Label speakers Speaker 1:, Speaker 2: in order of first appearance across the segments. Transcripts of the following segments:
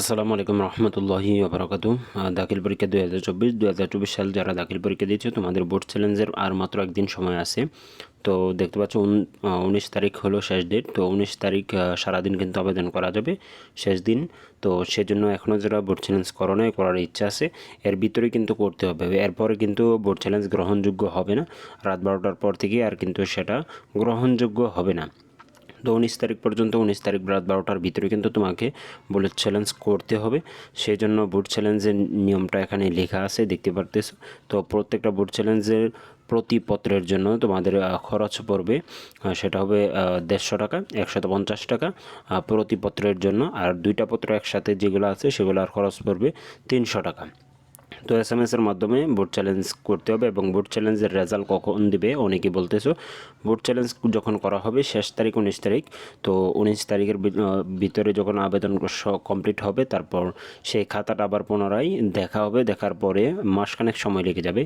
Speaker 1: আসসালামু আলাইকুম রহমতুল্লাহি আবরাকাতু দাখিল পরীক্ষা দুই হাজার চব্বিশ, দুই হাজার চব্বিশ সাল যারা দাখিল পরীক্ষা দিয়েছে, তোমাদের বোর্ড চ্যালেঞ্জের আর মাত্র একদিন সময় আছে। তো দেখতে পাচ্ছ উনিশ তারিখ হলো শেষ ডেট, তো উনিশ তারিখ সারাদিন কিন্তু আবেদন করা যাবে শেষ দিন। তো সেজন্য এখনও যারা বোর্ড চ্যালেঞ্জ করো নাই, করার ইচ্ছা আছে, এর ভিতরে কিন্তু করতে হবে। এরপরে কিন্তু বোর্ড চ্যালেঞ্জ গ্রহণযোগ্য হবে না, রাত বারোটার পর থেকে আর কিন্তু সেটা গ্রহণযোগ্য হবে না। তো উনিশ তারিখ পর্যন্ত, উনিশ তারিখ রাত বারোটার ভিতরে কিন্তু তোমাকে বুলেট চ্যালেঞ্জ করতে হবে। সেই জন্য বুট চ্যালেঞ্জের নিয়মটা এখানে লেখা আছে, দেখতে পারতেছো। তো প্রত্যেকটা বুট চ্যালেঞ্জের প্রতি পত্রের জন্য তোমাদের খরচ পড়বে সেটা হবে দেড়শো টাকা, একশত পঞ্চাশ টাকা প্রতি পত্রের জন্য। আর দুইটা পত্র একসাথে যেগুলো আছে সেগুলো আর খরচ পড়বে তিনশো টাকা। তো এস এম এসের মাধ্যমে বোর্ড চ্যালেঞ্জ করতে হবে এবং বোর্ড চ্যালেঞ্জের রেজাল্ট কখন দিবে অনেকে বলতেছো। বোর্ড চ্যালেঞ্জ যখন করা হবে শেষ তারিখ উনিশ তারিখ, তো উনিশ তারিখের ভিতরে যখন আবেদন কমপ্লিট হবে, তারপর সেই খাতাটা আবার পুনরায় দেখা হবে, দেখার পরে মাসখানেক সময় লেগে যাবে।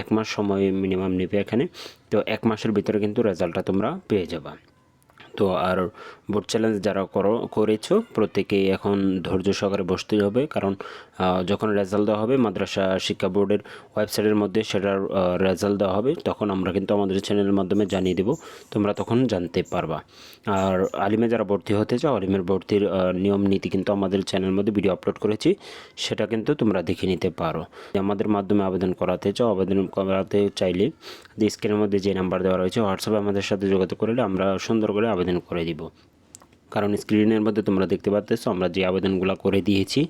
Speaker 1: এক মাস সময় মিনিমাম নেবে এখানে। তো এক মাসের ভিতরে কিন্তু রেজাল্টটা তোমরা পেয়ে যাবা। তো আর বোর্ড চ্যালেঞ্জ যারা করো, করেছ প্রত্যেকেই এখন ধৈর্য সহকারে বসতেই হবে। কারণ যখন রেজাল্ট দেওয়া হবে, মাদ্রাসা শিক্ষা বোর্ডের ওয়েবসাইটের মধ্যে সেটার রেজাল্ট দেওয়া হবে, তখন আমরা কিন্তু আমাদের চ্যানেলের মাধ্যমে জানিয়ে দেব, তোমরা তখন জানতে পারবা। আর আলিমে যারা ভর্তি হতে চাও, আলিমের ভর্তির নিয়ম নীতি কিন্তু আমাদের চ্যানেলের মধ্যে ভিডিও আপলোড করেছি, সেটা কিন্তু তোমরা দেখে নিতে পারো। আমাদের মাধ্যমে আবেদন করাতে চাও, আবেদন করাতে চাইলে স্ক্রিনের মধ্যে যে নাম্বার দেওয়া রয়েছে হোয়াটসঅ্যাপে আমাদের সাথে যোগাযোগ করলে আমরা সুন্দর করে আবেদন করে দিব। কারণ স্ক্রিনের মধ্যে তোমরা দেখতে পাচ্ছ আমরা যে আবেদনগুলো করে দিয়েছি,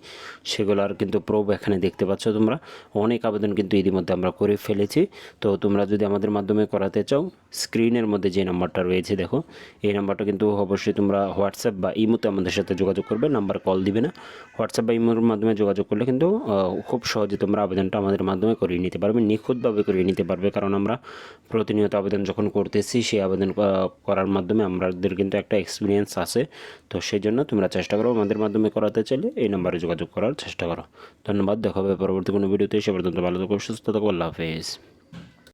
Speaker 1: সেগুলোর কিন্তু প্রুফ এখানে দেখতে পাচ্ছ তোমরা। অনেক আবেদন কিন্তু ইতিমধ্যে আমরা করে ফেলেছি। তো তোমরা যদি আমাদের মাধ্যমে করাতে চাও, স্ক্রিনের মধ্যে যে নাম্বারটা রয়েছে দেখো, এই নাম্বারটা কিন্তু অবশ্যই তোমরা হোয়াটসঅ্যাপ বা ইমোতে আমাদের সাথে যোগাযোগ করবে, নাম্বার কল দিবে না। হোয়াটসঅ্যাপ বা ইমোর মাধ্যমে যোগাযোগ করলে কিন্তু খুব সহজে তোমরা আবেদনটা আমাদের মাধ্যমে করিয়ে নিতে পারবে, নিখুঁতভাবে করিয়ে নিতে পারবে। কারণ আমরা প্রতিনিয়ত আবেদন যখন করতেছি, সেই আবেদন করার মাধ্যমে আমাদের কিন্তু একটা এক্সপিরিয়েন্স আছে। তো সেই জন্য তোমরা চেষ্টা করো আমাদের মাধ্যমে করাতে চাইলে এই নাম্বারে যোগাযোগ করার চেষ্টা করো। ধন্যবাদ, দেখা হবে পরবর্তী কোনো ভিডিওতে। সে পর্যন্ত ভালো থাকো, সুস্থ থাকো, আল্লাহ হাফেজ।